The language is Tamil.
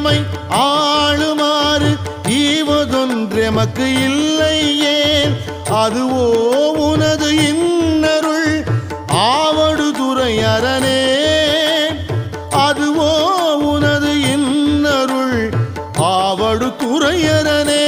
உலகமை ஆளுமாறு ஈவதொன்றெமக்கு இல்லை ஏன்? அதுவோ உனது இன்னருள் ஆவடு துறை அரணே அதுவோ உனது இன்னருள் ஆவடு துறையரனே